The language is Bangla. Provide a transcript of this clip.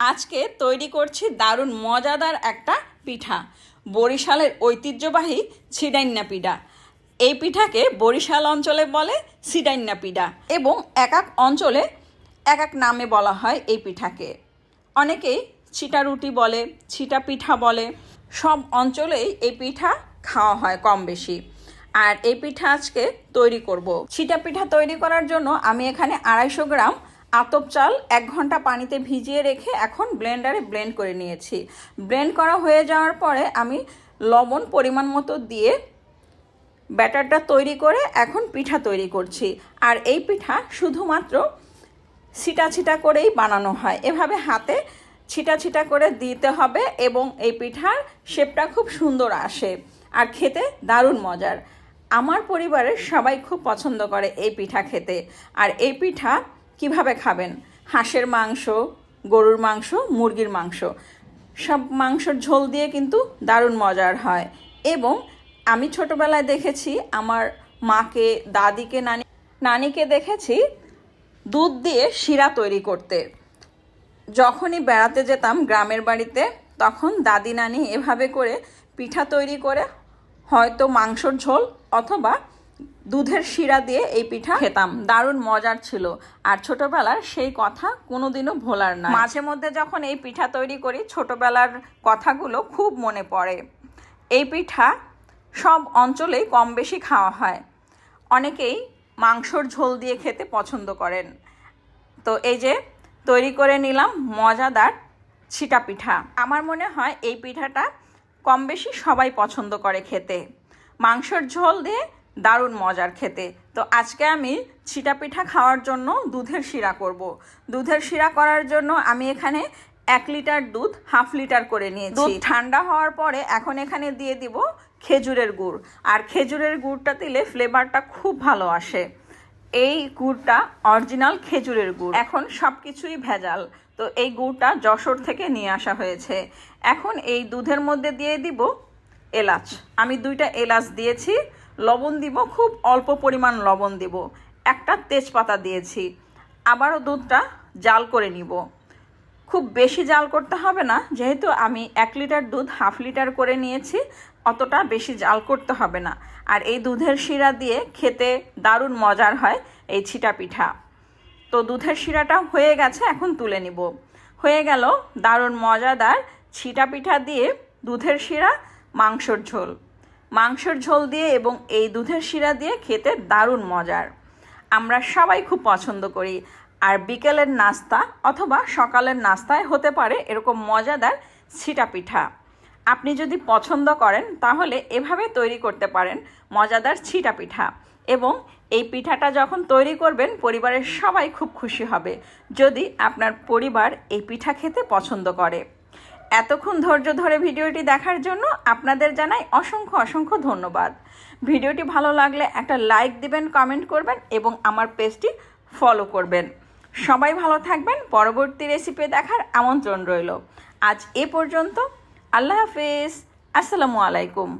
আজকে তৈরি করছি দারুণ মজাদার একটা পিঠা, বরিশালের ঐতিহ্যবাহী ছিডাইন্না পিঠা। এই পিঠাকে বরিশাল অঞ্চলে বলে সিডাইন্না পিঠা এবং এক এক অঞ্চলে এক এক নামে বলা হয় এই পিঠাকে। অনেকেই ছিটা রুটি বলে ছিটা পিঠা বলে, সব অঞ্চলেই এই পিঠা খাওয়া হয় কম বেশি আর এই পিঠা আজকে তৈরি করব। ছিটা পিঠা তৈরি করার জন্য আমি এখানে আড়াইশো গ্রাম আতপ চাল এক ঘণ্টা পানিতে ভিজিয়ে রেখে এখন ব্লেন্ডারে ব্লেন্ড করে নিয়েছি। ব্লেন্ড করা হয়ে যাওয়ার পরে আমি লবণ পরিমাণ মতো দিয়ে ব্যাটারটা তৈরি করে এখন পিঠা তৈরি করছি। আর এই পিঠা শুধুমাত্র ছিটা ছিটা করেই বানানো হয়। এভাবে হাতে ছিটা ছিটা করে দিতে হবে এবং এই পিঠার শেপটা খুব সুন্দর আসে আর খেতে দারুণ মজার। আমার পরিবারের সবাই খুব পছন্দ করে এই পিঠা খেতে। আর এই পিঠা কীভাবে খাবেন? হাঁসের মাংস, গরুর মাংস, মুরগির মাংস। সব মাংসর ঝোল দিয়ে কিন্তু দারুণ মজার হয়। এবং আমি ছোটবেলায় দেখেছি, আমার মাকে, দাদিকে, নানি, নানিকে দেখেছি দুধ দিয়ে শিরা তৈরি করতে। যখনই বেড়াতে যেতাম গ্রামের বাড়িতে, তখন দাদি, নানি এভাবে করে পিঠা তৈরি করে হয়তো মাংসর ঝোল অথবা দুধের শিরা দিয়ে এই পিঠা খেতাম। দারুণ মজার ছিল। আর ছোটবেলার সেই কথা কোনোদিনও ভোলার না মাঝে মধ্যে যখন এই পিঠা তৈরি করি, ছোটবেলার কথাগুলো খুব মনে পড়ে। এই পিঠা সব অঞ্চলেই কম বেশি খাওয়া হয়। অনেকেই মাংসর ঝোল দিয়ে খেতে পছন্দ করেন। তো এই যে তৈরি করে নিলাম মজাদার ছিটা পিঠা। আমার মনে হয় এই পিঠাটা কম বেশি সবাই পছন্দ করে খেতে। মাংসর ঝোল দিয়ে দারুণ মজার খেতে। তো আজকে আমি ছিটা পিঠা খাওয়ার জন্য দুধের শিরা করব। দুধের শিরা করার জন্য আমি এখানে এক লিটার দুধ হাফ লিটার করে নিয়েছি। দুধ? ঠান্ডা হওয়ার পরে এখন এখানে দিয়ে দিব খেজুরের গুড়। আর খেজুরের গুড়টা দিলে ফ্লেভারটা খুব ভালো আসে। এই গুড়টা অরিজিনাল খেজুরের গুড়। এখন সব কিছুই ভেজাল। তো এই গুড়টা যশোর থেকে নিয়ে আসা হয়েছে। এখন এই দুধের মধ্যে দিয়ে দিব এলাচ। আমি দুইটা এলাচ দিয়েছি। লবণ দিব, খুব অল্প পরিমাণ লবণ দিব। একটা তেজপাতা দিয়েছি। আবারও দুধটা জাল করে নিব। খুব বেশি জাল করতে হবে না, যেহেতু আমি এক লিটার দুধ, হাফ লিটার করে নিয়েছি, অতটা বেশি জাল করতে হবে না। আর এই দুধের শিরা দিয়ে খেতে দারুণ মজার হয় এই ছিটা পিঠা। তো দুধের শিরাটা হয়ে গেছে, এখন তুলে নিব। হয়ে গেল দারুণ মজাদার ছিটা পিঠা দিয়ে দুধের শিরা, মাংসর ঝোল। মাংসর ঝোল দিয়ে এবং এই দুধের শিরা দিয়ে খেতে দারুণ মজার। আমরা সবাই খুব পছন্দ করি। আর বিকেলের নাস্তা অথবা সকালের নাস্তায় হতে পারে এরকম মজাদার ছিটা পিঠা। আপনি যদি পছন্দ করেন, তাহলে এভাবে তৈরি করতে পারেন মজাদার ছিটা পিঠা। এবং এই পিঠাটা যখন তৈরি করবেন, পরিবারের সবাই খুব খুশি হবে যদি আপনার পরিবার এই পিঠা খেতে পছন্দ করে। এতক্ষণ ধৈর্য ধরে ভিডিওটি দেখার জন্য আপনাদের জানাই অসংখ্য অসংখ্য ধন্যবাদ। ভিডিওটি ভালো লাগলে একটা লাইক দিবেন, কমেন্ট করবেন এবং আমার পেজটি ফলো করবেন। সবাই ভালো থাকবেন, পরবর্তী রেসিপি দেখার আমন্ত্রণ রইল। আজ এ পর্যন্ত, আল্লাহ হাফিজ, আসসালামু আলাইকুম।